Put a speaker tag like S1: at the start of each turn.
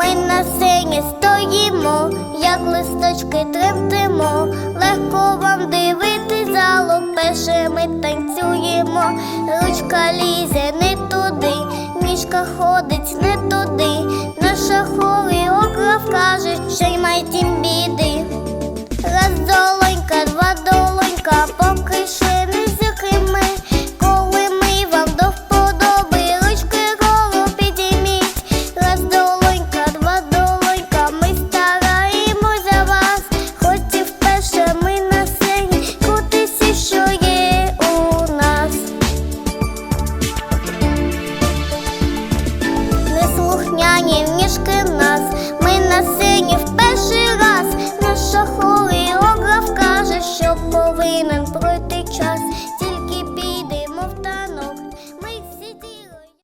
S1: Ми на сцені стоїмо, як листочки тремтимо, легко вам дивити залу, перше ми танцюємо, ручка лізе не туди, ніжка ходить не туди, наша хореограф каже, що й майтім біди. Неслухняні в ніжки